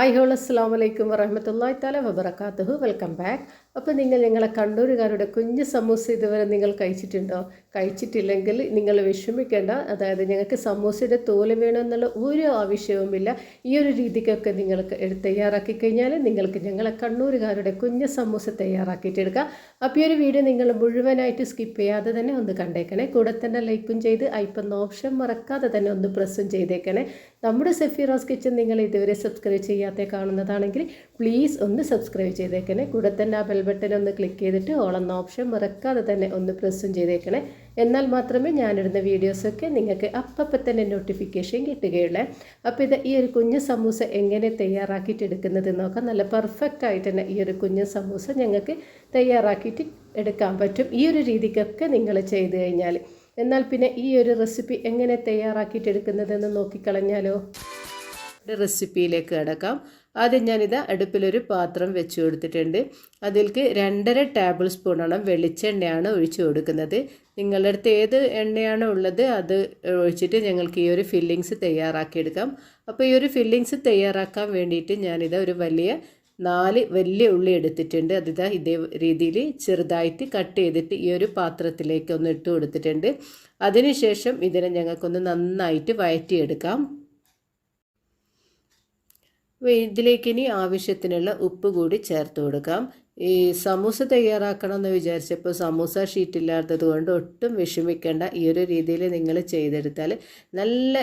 Hi whole അസ്സാം വലൈക്കും വറഹമത്തല്ലാ താല വബർക്കാത്തുഹു വെൽക്കം ബാക്ക് അപ്പോൾ നിങ്ങൾ ഞങ്ങളെ കണ്ണൂരുകാരുടെ കുഞ്ഞ് സമൂസ ഇതുവരെ നിങ്ങൾ കഴിച്ചിട്ടുണ്ടോ? കഴിച്ചിട്ടില്ലെങ്കിൽ നിങ്ങൾ വിഷമിക്കേണ്ട. അതായത് ഞങ്ങൾക്ക് സമൂസയുടെ തോൽ വേണമെന്നുള്ള ഒരു ആവശ്യവുമില്ല. ഈ ഒരു രീതിക്കൊക്കെ നിങ്ങൾക്ക് തയ്യാറാക്കി കഴിഞ്ഞാൽ നിങ്ങൾക്ക് ഞങ്ങളെ കണ്ണൂരുകാരുടെ കുഞ്ഞ് സമൂസ തയ്യാറാക്കിയിട്ടെടുക്കാം അപ്പോൾ ഈ ഒരു വീഡിയോ നിങ്ങൾ മുഴുവനായിട്ട് സ്കിപ്പ് ചെയ്യാതെ തന്നെ ഒന്ന് കണ്ടേക്കണേ. കൂടെ തന്നെ ലൈക്കും ചെയ്ത് ഐപ്പം ഓപ്ഷൻ മറക്കാതെ തന്നെ ഒന്ന് പ്രസ്സും ചെയ്തേക്കണേ. നമ്മുടെ സെഫിറാസ് കിച്ചൻ നിങ്ങൾ ഇതുവരെ സബ്സ്ക്രൈബ് ചെയ്യാത്ത കാണുന്നതാണെങ്കിൽ പ്ലീസ് ഒന്ന് സബ്സ്ക്രൈബ് ചെയ്തേക്കണേ. കൂടെ തന്നെ ആ ബെൽ ബട്ടൺ ഒന്ന് ക്ലിക്ക് ചെയ്തിട്ട് ഓളെന്ന ഓപ്ഷൻ മറക്കാതെ തന്നെ ഒന്ന് പ്രസ്സും ചെയ്തേക്കണേ. എന്നാൽ മാത്രമേ ഞാനിടുന്ന വീഡിയോസൊക്കെ നിങ്ങൾക്ക് അപ്പം തന്നെ നോട്ടിഫിക്കേഷൻ കിട്ടുകയുള്ളേ. അപ്പോൾ ഇത് ഈ ഒരു കുഞ്ഞു സമൂസ എങ്ങനെ തയ്യാറാക്കിയിട്ട് എടുക്കുന്നത് നോക്കാം. നല്ല പെർഫെക്റ്റ് ആയിട്ട് തന്നെ ഈ ഒരു കുഞ്ഞു സമൂസ ഞങ്ങൾക്ക് തയ്യാറാക്കിയിട്ട് എടുക്കാൻ പറ്റും. ഈ ഒരു രീതിക്കൊക്കെ നിങ്ങൾ ചെയ്ത് കഴിഞ്ഞാൽ. എന്നാൽ പിന്നെ ഈ ഒരു റെസിപ്പി എങ്ങനെ തയ്യാറാക്കിയിട്ട് എടുക്കുന്നതെന്ന് നോക്കിക്കളഞ്ഞാലോ റെസിപ്പിയിലേക്ക് കിടക്കാം. ആദ്യം ഞാനിത് അടുപ്പിലൊരു പാത്രം വെച്ച് കൊടുത്തിട്ടുണ്ട്. അതിലേക്ക് രണ്ടര ടേബിൾ സ്പൂണോളം വെളിച്ചെണ്ണയാണ് ഒഴിച്ച് കൊടുക്കുന്നത്. നിങ്ങളുടെ അടുത്ത് ഏത് എണ്ണയാണോ ഉള്ളത് അത് ഒഴിച്ചിട്ട് ഞങ്ങൾക്ക് ഈ ഒരു ഫില്ലിങ്സ് തയ്യാറാക്കിയെടുക്കാം. അപ്പോൾ ഈ ഒരു ഫില്ലിങ്സ് തയ്യാറാക്കാൻ വേണ്ടിയിട്ട് ഞാനിത് ഒരു വലിയ നാല് വലിയ ഉള്ളി എടുത്തിട്ടുണ്ട്. അതിതാ ഇതേ രീതിയിൽ ചെറുതായിട്ട് കട്ട് ചെയ്തിട്ട് ഈ ഒരു പാത്രത്തിലേക്ക് ഒന്ന് ഇട്ട് കൊടുത്തിട്ടുണ്ട്. അതിനുശേഷം ഇതിനെ ഞങ്ങൾക്കൊന്ന് നന്നായിട്ട് വയറ്റിയെടുക്കാം. ഇതിലേക്ക് ഇനി ആവശ്യത്തിനുള്ള ഉപ്പ് കൂടി ചേർത്ത് കൊടുക്കാം. ഈ സമൂസ തയ്യാറാക്കണം എന്ന് വിചാരിച്ചപ്പോൾ സമൂസ ഷീറ്റ് ഇല്ലാത്തത് കൊണ്ട് ഒട്ടും വിഷമിക്കേണ്ട. ഈ ഒരു രീതിയിൽ നിങ്ങൾ ചെയ്തെടുത്താൽ നല്ല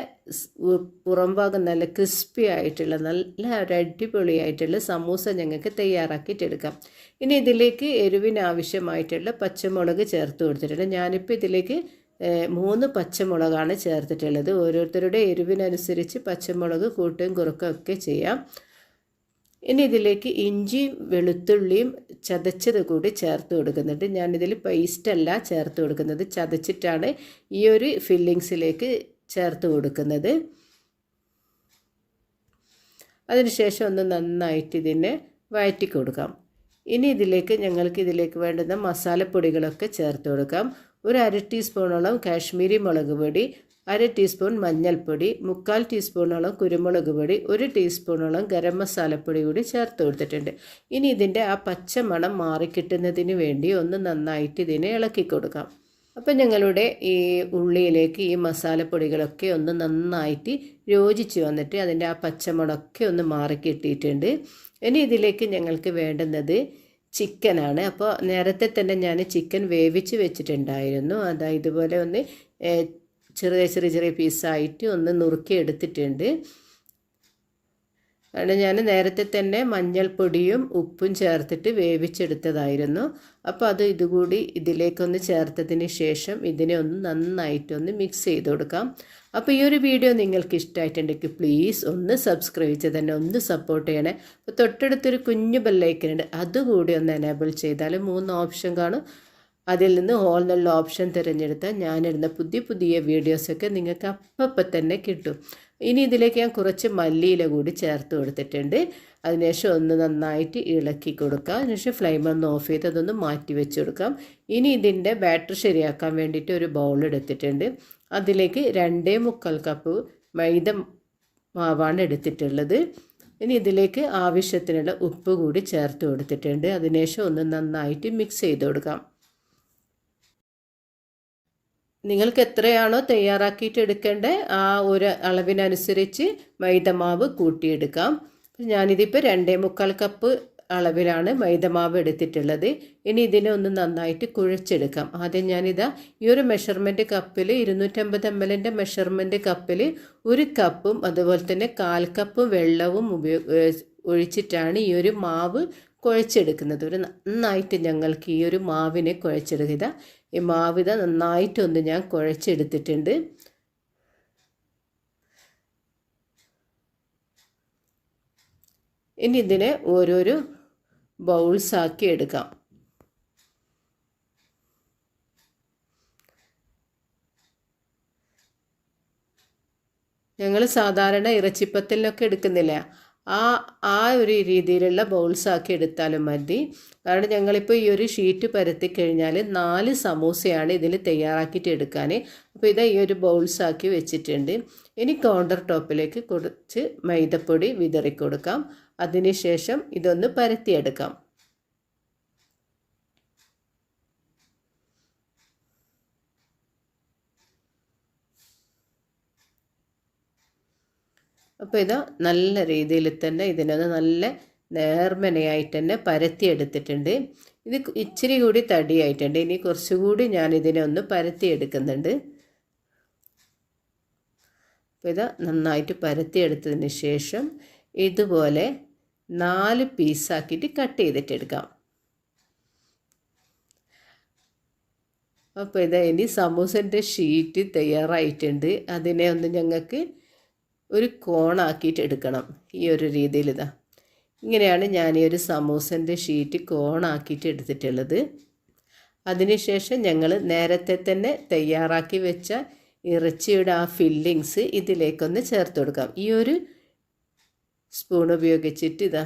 പുറം ഭാഗം നല്ല ക്രിസ്പി ആയിട്ടുള്ള നല്ല ഒരു അടിപൊളിയായിട്ടുള്ള സമൂസ ഞങ്ങൾക്ക് തയ്യാറാക്കിയിട്ടെടുക്കാം ഇനി ഇതിലേക്ക് എരിവിനാവശ്യമായിട്ടുള്ള പച്ചമുളക് ചേർത്ത് കൊടുത്തിട്ടുണ്ട്. ഞാനിപ്പോൾ ഇതിലേക്ക് മൂന്ന് പച്ചമുളകാണ് ചേർത്തിട്ടുള്ളത്. ഓരോരുത്തരുടെ എരിവിനനുസരിച്ച് പച്ചമുളക് കൂട്ടും കുറുക്കുകയും ഒക്കെ ചെയ്യാം. ഇനി ഇതിലേക്ക് ഇഞ്ചിയും വെളുത്തുള്ളിയും ചതച്ചത് കൂടി ചേർത്ത് കൊടുക്കുന്നുണ്ട്. ഞാനിതിൽ പേസ്റ്റല്ല ചേർത്ത് കൊടുക്കുന്നത്. ചതച്ചിട്ടാണ് ഈ ഒരു ഫില്ലിങ്സിലേക്ക് ചേർത്ത് കൊടുക്കുന്നത്. അതിനുശേഷം ഒന്ന് നന്നായിട്ട് ഇതിനെ വഴറ്റി കൊടുക്കാം. ഇനി ഇതിലേക്ക് ഞങ്ങൾക്ക് ഇതിലേക്ക് വേണ്ടുന്ന മസാലപ്പൊടികളൊക്കെ ചേർത്ത് കൊടുക്കാം. ഒരു അര ടീസ്പൂണോളം കാശ്മീരി മുളക് പൊടി അര ടീസ്പൂൺ മഞ്ഞൾപ്പൊടി മുക്കാൽ ടീസ്പൂണോളം കുരുമുളക് പൊടി ഒരു ടീസ്പൂണോളം ഗരം മസാലപ്പൊടി കൂടി ചേർത്ത് കൊടുത്തിട്ടുണ്ട്. ഇനി ഇതിന്റെ ആ പച്ച മണം മാറിക്കിട്ടുന്നതിന് വേണ്ടി ഒന്ന് നന്നായിട്ട് ഇതിനെ ഇളക്കി കൊടുക്കാം. അപ്പം ഞങ്ങളുടെ ഈ ഉള്ളിയിലേക്ക് ഈ മസാലപ്പൊടികളൊക്കെ ഒന്ന് നന്നായിട്ട് യോജിച്ച് വന്നിട്ട് അതിന്റെ ആ പച്ചമുളകൊക്കെ ഒന്ന് മാറിക്കിട്ടിയിട്ടുണ്ട്. ഇനി ഇതിലേക്ക് ഞങ്ങൾക്ക് വേണ്ടുന്നത് ചിക്കനാണ്. അപ്പോൾ നേരത്തെ തന്നെ ഞാൻ ചിക്കൻ വേവിച്ച് വെച്ചിട്ടുണ്ടായിരുന്നു. അതാ ഇതുപോലെ ഒന്ന് ചെറിയ ചെറിയ ചെറിയ പീസായിട്ട് ഒന്ന് നുറുക്കി എടുത്തിട്ടുണ്ട്. കാരണം ഞാൻ നേരത്തെ തന്നെ മഞ്ഞൾപ്പൊടിയും ഉപ്പും ചേർത്തിട്ട് വേവിച്ചെടുത്തതായിരുന്നു. അപ്പോൾ അത് ഇതുകൂടി ഇതിലേക്കൊന്ന് ചേർത്തതിന് ശേഷം ഇതിനെ ഒന്ന് നന്നായിട്ടൊന്ന് മിക്സ് ചെയ്ത് കൊടുക്കാം. അപ്പോൾ ഈ ഒരു വീഡിയോ നിങ്ങൾക്ക് ഇഷ്ടമായിട്ടുണ്ടെങ്കിൽ പ്ലീസ് ഒന്ന് സബ്സ്ക്രൈബ് ചെയ്ത് തന്നെ ഒന്ന് സപ്പോർട്ട് ചെയ്യണേ. അപ്പോൾ തൊട്ടടുത്തൊരു കുഞ്ഞു ബെല്ലൈക്കനുണ്ട് അതുകൂടി ഒന്ന് എനേബിൾ ചെയ്താൽ മൂന്ന് ഓപ്ഷൻ കാണും. അതിൽ നിന്ന് ഹോൾ എന്നുള്ള ഓപ്ഷൻ തിരഞ്ഞെടുത്താൽ ഞാനിടുന്ന പുതിയ പുതിയ വീഡിയോസൊക്കെ നിങ്ങൾക്ക് അപ്പം തന്നെ കിട്ടും. ഇനി ഇതിലേക്ക് ഞാൻ കുറച്ച് മല്ലിയില കൂടി ചേർത്ത് കൊടുത്തിട്ടുണ്ട്. അതിനുശേഷം ഒന്ന് നന്നായിട്ട് ഇളക്കി കൊടുക്കുക അതിനുശേഷം ഫ്ലെയിം ഒന്ന് ഓഫ് ചെയ്ത് അതൊന്ന് മാറ്റി വെച്ച് കൊടുക്കാം. ഇനി ഇതിന്റെ ബാറ്ററി ശരിയാക്കാൻ വേണ്ടിയിട്ട് ഒരു ബൗൾ എടുത്തിട്ടുണ്ട്. അതിലേക്ക് രണ്ടേ മുക്കാൽ കപ്പ് മൈദ മാവാണ് എടുത്തിട്ടുള്ളത്. ഇനി ഇതിലേക്ക് ആവശ്യത്തിനുള്ള ഉപ്പ് കൂടി ചേർത്ത് കൊടുത്തിട്ടുണ്ട്. അതിനുശേഷം ഒന്ന് നന്നായിട്ട് മിക്സ് ചെയ്ത് കൊടുക്കാം. നിങ്ങൾക്ക് എത്രയാണോ തയ്യാറാക്കിയിട്ട് എടുക്കേണ്ടത് ആ ഒരു അളവിനനുസരിച്ച് മൈദമാവ് കൂട്ടിയെടുക്കാം. ഞാനിതിപ്പോൾ രണ്ടേ മുക്കാൽ കപ്പ് അളവിലാണ് മൈദമാവ് എടുത്തിട്ടുള്ളത്. ഇനി ഇതിനെ ഒന്ന് നന്നായിട്ട് കുഴച്ചെടുക്കാം. ആദ്യം ഞാനിതാ ഈ ഒരു മെഷർമെന്റ് കപ്പിൽ ഇരുന്നൂറ്റമ്പത് എം എല്ലിന്റെ മെഷർമെന്റ് കപ്പിൽ ഒരു കപ്പും അതുപോലെ തന്നെ കാൽ കപ്പ് വെള്ളവും ഉപയോഗ ഒഴിച്ചിട്ടാണ് ഈ ഒരു മാവ് കുഴച്ചെടുക്കുന്നത്. ഒരു നന്നായിട്ട് ഞങ്ങൾക്ക് ഈ ഒരു മാവിനെ കുഴച്ചെടുക്കുക. ഈ മാവിത നന്നായിട്ടൊന്ന് ഞാൻ കുഴച്ചെടുത്തിട്ടുണ്ട്. ഇനി ഇതിനെ ഓരോരോ ബൗൾസാക്കി എടുക്കാം. ഞങ്ങൾ സാധാരണ ഇറച്ചിപ്പത്തലിനൊക്കെ എടുക്കുന്നില്ല? ആ ആ ഒരു രീതിയിലുള്ള ബൗൾസ് ആക്കി എടുത്താലും മതി. കാരണം ഞങ്ങളിപ്പോൾ ഈ ഒരു ഷീറ്റ് പരത്തി കഴിഞ്ഞാൽ നാല് സമൂസയാണ് ഇതിൽ തയ്യാറാക്കിയിട്ട് എടുക്കാൻ അപ്പോൾ ഇതാ ഈ ഒരു ബൗൾസ് ആക്കി വെച്ചിട്ടുണ്ട്. ഇനി കൗണ്ടർ ടോപ്പിലേക്ക് കുറച്ച് മൈദപ്പൊടി വിതറി കൊടുക്കാം അതിനുശേഷം ഇതൊന്ന് പരത്തിയെടുക്കാം. അപ്പോൾ ഇത് നല്ല രീതിയിൽ തന്നെ ഇതിനൊന്ന് നല്ല നേർമനയായിട്ട് തന്നെ പരത്തിയെടുത്തിട്ടുണ്ട്. ഇത് ഇച്ചിരി കൂടി തടിയായിട്ടുണ്ട്. ഇനി കുറച്ചുകൂടി ഞാൻ ഇതിനെ ഒന്ന് പരത്തിയെടുക്കുന്നുണ്ട്. അപ്പോൾ ഇത് നന്നായിട്ട് പരത്തിയെടുത്തതിന് ശേഷം ഇതുപോലെ നാല് പീസാക്കിയിട്ട് കട്ട് ചെയ്തിട്ടെടുക്കാം. അപ്പോൾ ഇതാ ഇനി സമൂസന്റെ ഷീറ്റ് തയ്യാറായിട്ടുണ്ട്. അതിനെ ഒന്ന് ഞങ്ങൾക്ക് ഒരു കോണാക്കിയിട്ട് എടുക്കണം. ഈ ഒരു രീതിയിൽ ഇതാ. ഇങ്ങനെയാണ് ഞാൻ ഈ ഒരു സമൂസന്റെ ഷീറ്റ് കോണാക്കിയിട്ട് എടുത്തിട്ടുള്ളത്. അതിനുശേഷം ഞങ്ങൾ നേരത്തെ തന്നെ തയ്യാറാക്കി വെച്ച ഇറച്ചിയുടെ ആ ഫില്ലിങ്സ് ഇതിലേക്കൊന്ന് ചേർത്ത് കൊടുക്കാം. ഈ ഒരു സ്പൂൺ ഉപയോഗിച്ചിട്ട് ഇതാ.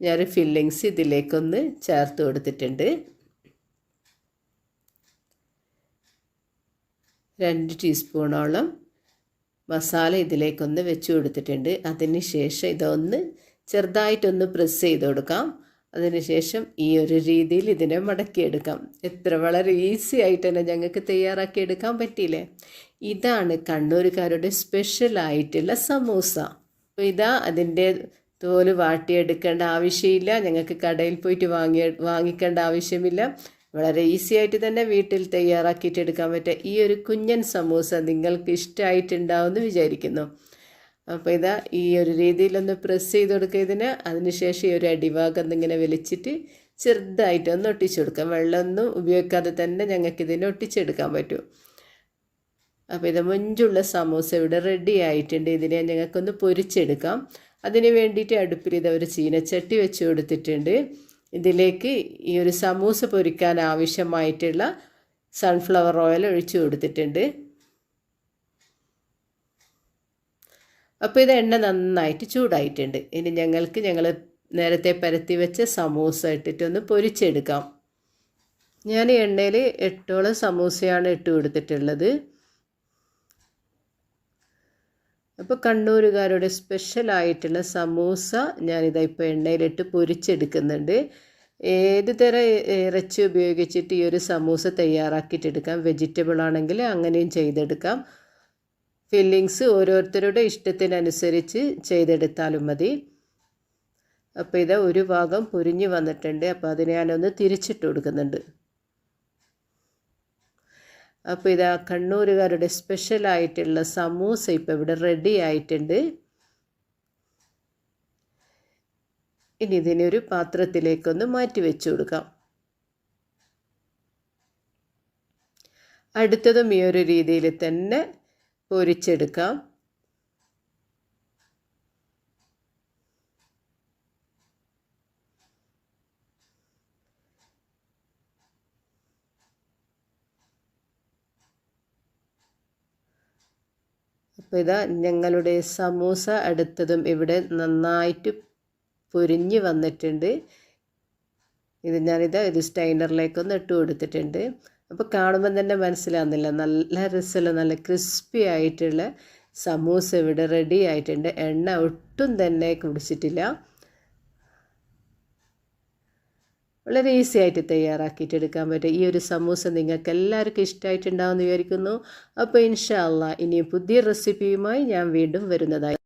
ഞാൻ ഫില്ലിങ്സ് ഇതിലേക്കൊന്ന് ചേർത്ത് കൊടുത്തിട്ടുണ്ട്. രണ്ട് ടീസ്പൂണോളം മസാല ഇതിലേക്കൊന്ന് വെച്ച് കൊടുത്തിട്ടുണ്ട്. അതിന് ശേഷം ഇതൊന്ന് ചെറുതായിട്ടൊന്ന് പ്രസ് ചെയ്ത് കൊടുക്കാം. അതിനുശേഷം ഈ ഒരു രീതിയിൽ ഇതിനെ മടക്കിയെടുക്കാം. എത്ര വളരെ ഈസി ആയിട്ട് തന്നെ ഞങ്ങൾക്ക് തയ്യാറാക്കി എടുക്കാൻ പറ്റിയില്ലേ? ഇതാണ് കണ്ണൂരുകാരുടെ സ്പെഷ്യലായിട്ടുള്ള സമൂസ. അപ്പോൾ ഇതാ അതിന്റെ തോൽ വാട്ടിയെടുക്കേണ്ട ആവശ്യമില്ല. ഞങ്ങൾക്ക് കടയിൽ പോയിട്ട് വാങ്ങി വാങ്ങിക്കേണ്ട ആവശ്യമില്ല. വളരെ ഈസി ആയിട്ട് തന്നെ വീട്ടിൽ തയ്യാറാക്കിയിട്ട് എടുക്കാൻ പറ്റുക ഈ ഒരു കുഞ്ഞൻ സമൂസ നിങ്ങൾക്ക് ഇഷ്ടമായിട്ടുണ്ടാവുമെന്ന് വിചാരിക്കുന്നു. അപ്പോൾ ഇതാ ഈ ഒരു രീതിയിലൊന്ന് പ്രസ് ചെയ്ത് കൊടുക്കുക ഇതിന് അതിനുശേഷം ഈ ഒരു അടിഭാഗം ഇങ്ങനെ വലിച്ചിട്ട് ചെറുതായിട്ട് ഒന്ന് ഒട്ടിച്ചു കൊടുക്കാം. വെള്ളമൊന്നും ഉപയോഗിക്കാതെ തന്നെ ഞങ്ങൾക്ക് ഇതിനെ ഒട്ടിച്ചെടുക്കാൻ പറ്റും. അപ്പോൾ ഇത് മുഞ്ചുള്ള സമൂസ ഇവിടെ റെഡി ആയിട്ടുണ്ട്. ഇതിനെ ഞങ്ങൾക്കൊന്ന് പൊരിച്ചെടുക്കാം. അതിന് വേണ്ടിയിട്ട് അടുപ്പിൽ ഇത് ഒരു ചീനച്ചട്ടി വെച്ച് കൊടുത്തിട്ടുണ്ട്. ഇതിലേക്ക് ഈ ഒരു സമൂസ പൊരിക്കാൻ ആവശ്യമായിട്ടുള്ള സൺഫ്ലവർ ഓയിൽ ഒഴിച്ചു കൊടുത്തിട്ടുണ്ട്. അപ്പോൾ ഇത് എണ്ണ നന്നായിട്ട് ചൂടായിട്ടുണ്ട്. ഇനി ഞങ്ങൾക്ക് ഞങ്ങൾ നേരത്തെ പരത്തി വെച്ച സമൂസ ഇട്ടിട്ടൊന്ന് പൊരിച്ചെടുക്കാം. ഞാൻ എണ്ണയിൽ എട്ടോളം സമൂസയാണ് ഇട്ട് കൊടുത്തിട്ടുള്ളത്. അപ്പോൾ കണ്ണൂരുകാരുടെ സ്പെഷ്യലായിട്ടുള്ള സമൂസ ഞാനിതാ ഇപ്പോൾ എണ്ണയിലിട്ട് പൊരിച്ചെടുക്കുന്നുണ്ട്. ഏത് തരം ഇറച്ചി ഉപയോഗിച്ചിട്ട് ഈ ഒരു സമൂസ തയ്യാറാക്കിയിട്ടെടുക്കാം വെജിറ്റബിൾ ആണെങ്കിൽ അങ്ങനെയും ചെയ്തെടുക്കാം. ഫില്ലിങ്സ് ഓരോരുത്തരുടെ ഇഷ്ടത്തിനനുസരിച്ച് ചെയ്തെടുത്താലും മതി. അപ്പോൾ ഇതാ ഒരു ഭാഗം പൊരിഞ്ഞ് വന്നിട്ടുണ്ട്. അപ്പോൾ അത് ഞാനൊന്ന് തിരിച്ചിട്ട് കൊടുക്കുന്നുണ്ട്. അപ്പോൾ ഇതാ കണ്ണൂരുകാരുടെ സ്പെഷ്യലായിട്ടുള്ള സമൂസ ഇപ്പോൾ ഇവിടെ റെഡി ആയിട്ടുണ്ട്. ഇനി ഇതിനെ ഇതിനൊരു പാത്രത്തിലേക്കൊന്ന് മാറ്റി വെച്ചു കൊടുക്കാം. അടുത്തതും ഈ ഒരു രീതിയിൽ തന്നെ പൊരിച്ചെടുക്കാം. അപ്പോൾ ഇതാ ഞങ്ങളുടെ സമൂസ അടുത്തതും ഇവിടെ നന്നായിട്ട് പൊരിഞ്ഞ് വന്നിട്ടുണ്ട്. ഇത് ഞാനിത് ഇത് സ്റ്റൈനറിലേക്കൊന്ന് ഇട്ട് കൊടുത്തിട്ടുണ്ട്. അപ്പോൾ കാണുമ്പോൾ തന്നെ മനസ്സിലാകുന്നില്ല നല്ല രസമുള്ള നല്ല ക്രിസ്പി ആയിട്ടുള്ള സമൂസ ഇവിടെ റെഡി ആയിട്ടുണ്ട്. എണ്ണ ഒട്ടും തന്നെ കുടിച്ചിട്ടില്ല. വളരെ ഈസി ആയിട്ട് തയ്യാറാക്കിയിട്ട് എടുക്കാൻ പറ്റും. ഈ ഒരു സമൂസ നിങ്ങൾക്ക് എല്ലാവർക്കും ഇഷ്ടമായിട്ടുണ്ടാവുമെന്ന് വിചാരിക്കുന്നു. അപ്പോൾ ഇൻഷാ അള്ളാ ഇനി പുതിയ റെസിപ്പിയുമായി ഞാൻ വീണ്ടും വരുന്നതായി